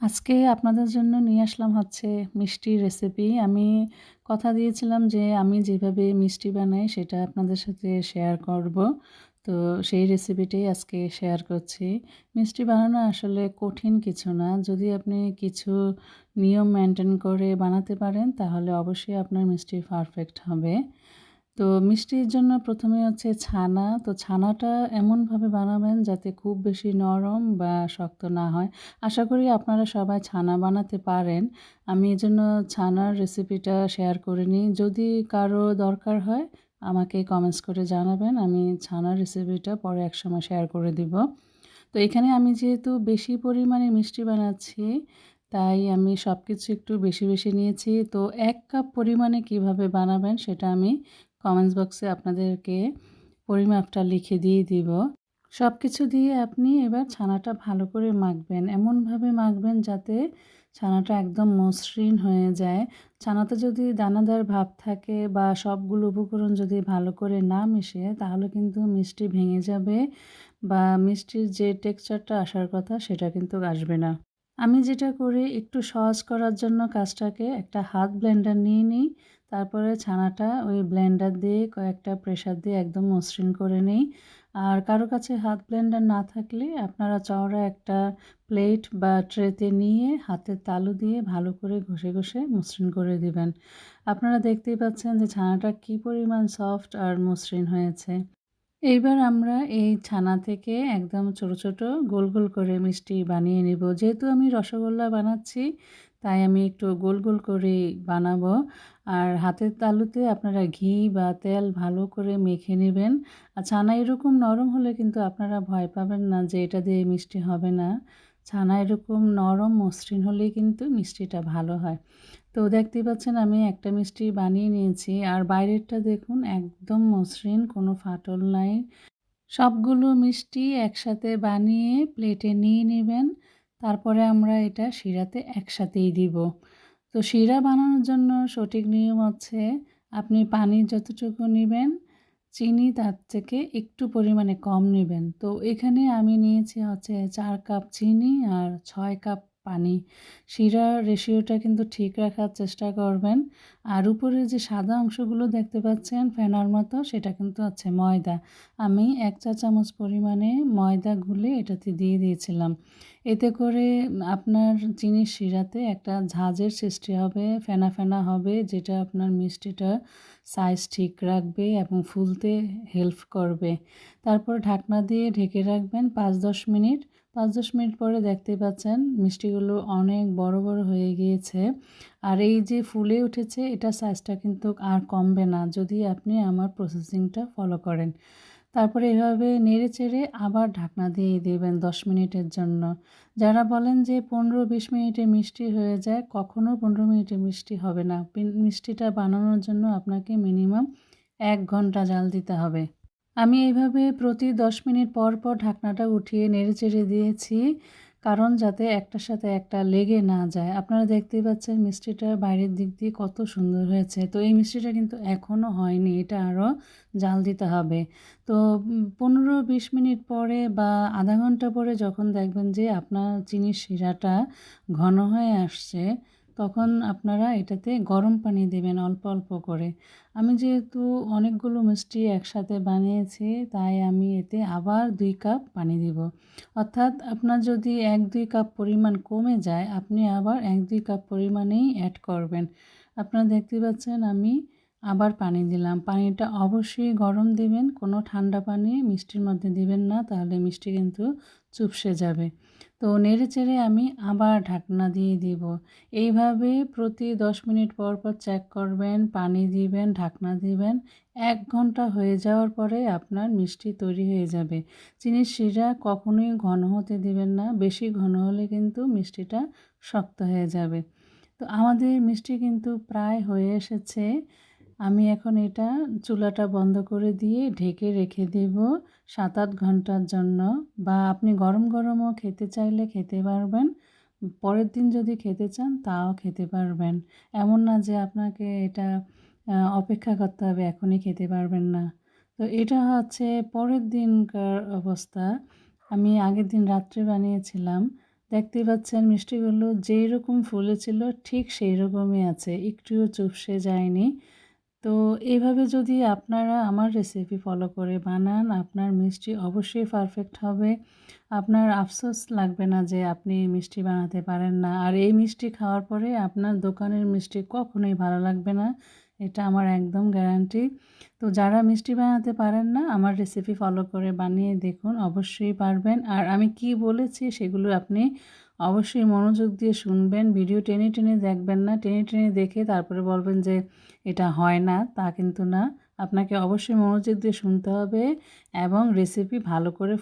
আজকে আপনাদের জন্য নিয়ে আসলাম হচ্ছে মিষ্টির রেসিপি। আমি কথা দিয়েছিলাম যে আমি যেভাবে মিষ্টি বানাই সেটা আপনাদের সাথে শেয়ার করব। তো সেই রেসিপিটাই আজকে শেয়ার করছি। মিষ্টি বানানো আসলে কঠিন কিছু না। যদি আপনি কিছু নিয়ম মেনটেন করে বানাতে পারেন তাহলে অবশ্যই আপনার মিষ্টি পারফেক্ট হবে। তো মিষ্টির জন্য প্রথমে হচ্ছে ছানা। তো ছানাটা এমনভাবে বানাবেন যাতে খুব বেশি নরম বা শক্ত না হয়। আশা করি আপনারা সবাই ছানা বানাতে পারেন। আমি এজন্য ছানার রেসিপিটা শেয়ার করে নিই। যদি কারও দরকার হয়, আমাকে কমেন্টস করে জানাবেন। আমি ছানার রেসিপিটা পরে একসময় শেয়ার করে দিব। তো এখানে আমি যেহেতু বেশি পরিমাণে মিষ্টি বানাচ্ছি, তাই আমি সব কিছু একটু বেশি বেশি নিয়েছি। তো এক কাপ পরিমাণে কীভাবে বানাবেন সেটা আমি কমেন্টস বক্সে আপনাদেরকে পরিমাপটা লিখে দিয়ে দিব। সব কিছু দিয়ে আপনি এবার ছানাটা ভালো করে মাখবেন। এমনভাবে মাখবেন যাতে ছানাটা একদম মসৃণ হয়ে যায়। ছানাতে যদি দানাদার ভাব থাকে বা সবগুলো উপকরণ যদি ভালো করে না মিশে, তাহলে কিন্তু মিষ্টি ভেঙে যাবে বা মিষ্টির যে টেক্সচারটা আসার কথা, সেটা কিন্তু আসবে না। আমি যেটা করি, একটু সহজ করার জন্য কাজটাকে একটা হাত ব্লেন্ডার নিয়ে নিই। তারপরে ছানাটা ওই ব্লেন্ডার দিয়ে কয়েকটা প্রেশার দিয়ে একদম মসৃণ করে নিই। আর কারও কাছে হাত ব্লেন্ডার না থাকলে আপনারা চওড়া একটা প্লেট বা ট্রেতে নিয়ে হাতের তালু দিয়ে ভালো করে ঘষে ঘষে মসৃণ করে দিবেন। আপনারা দেখতেই পাচ্ছেন যে ছানাটা কি পরিমাণ সফট আর মসৃণ হয়েছে। এইবার আমরা এই ছানা থেকে একদম ছোট ছোট গোল গোল করে মিষ্টি বানিয়ে নিব। যেহেতু আমি রসগোল্লা বানাচ্ছি, তাই আমি একটু গোল গোল করে বানাবো। আর হাতের তালুতে আপনারা ঘি বা তেল ভালো করে মেখে নেবেন। আর ছানা এরকম নরম হলে কিন্তু আপনারা ভয় পাবেন না যে এটা দিয়ে মিষ্টি হবে না। ছানা এরকম নরম মসৃণ হলেই কিন্তু মিষ্টিটা ভালো হয়। তো দেখতেই পাচ্ছেন আমি একটা মিষ্টি বানিয়ে নিয়েছি। আর বাইরেরটা দেখুন, একদম মসৃণ, কোনো ফাটল নাই। সবগুলো মিষ্টি একসাথে বানিয়ে প্লেটে নিয়ে নেবেন। তারপরে আমরা এটা শিরাতে একসাথেই দিব। তো শিরা বানানোর জন্য সঠিক নিয়ম হচ্ছে, আপনি পানি যতটুকু নেবেন, চিনি তার থেকে একটু পরিমাণে কম নেবেন। তো এখানে আমি নিয়েছি হচ্ছে চার কাপ চিনি আর ছয় কাপ পানি। শিরার রেশিওটা কিন্তু ঠিক রাখার চেষ্টা করবেন। আর উপরে যে সাদা অংশগুলো দেখতে পাচ্ছেন, ফেনার মতো, সেটা কিন্তু আছে ময়দা। আমি এক চা চামচ পরিমাণে ময়দা গুলে এটাতে দিয়ে দিয়েছিলাম। এতে করে আপনার চিনির শিরাতে একটা ঝাঁঝের সৃষ্টি হবে, ফেনা ফেনা হবে, যেটা আপনার মিষ্টিটা সাইজ ঠিক রাখবে এবং ফুলতে হেল্প করবে। তারপর ঢাকনা দিয়ে ঢেকে রাখবেন পাঁচ দশ মিনিট। পাঁচ দশ মিনিট পরে দেখতে পাচ্ছেন মিষ্টিগুলো অনেক বড় বড় হয়ে গিয়েছে। আর এই যে ফুলে উঠেছে, এটা সাইজটা কিন্তু আর কমবে না যদি আপনি আমার প্রসেসিংটা ফলো করেন। তারপরে এভাবে নেড়ে চেড়ে আবার ঢাকনা দিয়ে দেবেন দশ মিনিটের জন্য। যারা বলেন যে পনেরো বিশ মিনিটে মিষ্টি হয়ে যায় কখনও পনেরো মিনিটে মিষ্টি হবে না। মিষ্টিটা বানানোর জন্য আপনাকে মিনিমাম এক ঘণ্টা জাল দিতে হবে। আমি এইভাবে প্রতি দশ মিনিট পর পর ঢাকনাটা উঠিয়ে নেড়ে চেড়ে দিয়েছি, কারণ যাতে একটার সাথে একটা লেগে না যায়। আপনারা দেখতেই পাচ্ছেন মিষ্টিটা বাইরের দিক দিয়ে কত সুন্দর হয়েছে। তো এই মিষ্টিটা কিন্তু এখনও হয়নি, এটা আরও জাল দিতে হবে। তো পনেরো বিশ মিনিট পরে বা আধা ঘণ্টা পরে যখন দেখবেন যে আপনার চিনির শিরাটা ঘন হয়ে আসছে তখন আপনারা এটাতে গরম পানি দেবেন অল্প অল্প করে। আমি যেহেতু অনেকগুলো মিষ্টি একসাথে বানিয়েছি, তাই আমি এতে আবার দুই কাপ পানি দিব। অর্থাৎ আপনার যদি এক, দুই কাপ পরিমাণ কমে যায়, আপনি আবার এক, দুই কাপ পরিমাণেই অ্যাড করবেন। আপনারা দেখতে পাচ্ছেন আমি আবার পানি দিলাম। পানিটা অবশ্যই গরম দিবেন, কোনো ঠান্ডা পানি মিষ্টির মধ্যে দিবেন না, তাহলে মিষ্টি কিন্তু চুপসে যাবে। তো নেড়ে চেড়ে আমি আবার ঢাকনা দিয়ে দিব। এইভাবে প্রতি দশ মিনিট পর পর চেক করবেন, পানি দিবেন, ঢাকনা দিবেন। এক ঘণ্টা হয়ে যাওয়ার পরে আপনার মিষ্টি তৈরি হয়ে যাবে। চিনির শিরা কখনোই ঘন হতে দিবেন না, বেশি ঘন হলে কিন্তু মিষ্টিটা শক্ত হয়ে যাবে। তো আমাদের মিষ্টি কিন্তু প্রায় হয়ে এসেছে। আমি এখন এটা চুলাটা বন্ধ করে দিয়ে ঢেকে রেখে দেব সাত আট ঘণ্টার জন্য বা আপনি গরম গরমও খেতে চাইলে খেতে পারবেন। পরের দিন যদি খেতে চান তাও খেতে পারবেন। এমন না যে আপনাকে এটা অপেক্ষা করতে হবে এখনই খেতে পারবেন না। তো এটা হচ্ছে পরের দিনকার অবস্থা। আমি আগের দিন রাত্রে বানিয়েছিলাম। দেখতে পাচ্ছেন মিষ্টিগুলো যেই রকম ফুলেছিল ঠিক সেই রকমই আছে। একটুও চুপসে যায়নি। তো এইভাবে যদি আপনারা আমার রেসিপি ফলো করে বানান, আপনার মিষ্টি অবশ্যই পারফেক্ট হবে। আপনার আফসোস লাগবে না যে আপনি মিষ্টি বানাতে পারেন না। আর এই মিষ্টি খাওয়ার পরে আপনার দোকানের মিষ্টি কখনোই ভালো লাগবে না। এটা আমার একদম গ্যারান্টি তো যারা মিষ্টি বানাতে পারেন না, আমার রেসিপি ফলো করে বানিয়ে দেখুন, অবশ্যই পারবেন। আর আমি কি বলেছি সেগুলো আপনি অবশ্যই মনোযোগ দিয়ে শুনবেন। ভিডিও টেনে টেনে দেখবেন না। টেনে টেনে দেখে তারপরে বলবেন যে, এটা হয় না, তা কিন্তু না। আপনাকে অবশ্যই মনোযোগ দিয়ে শুনতে হবে এবং রেসিপি ভালো করে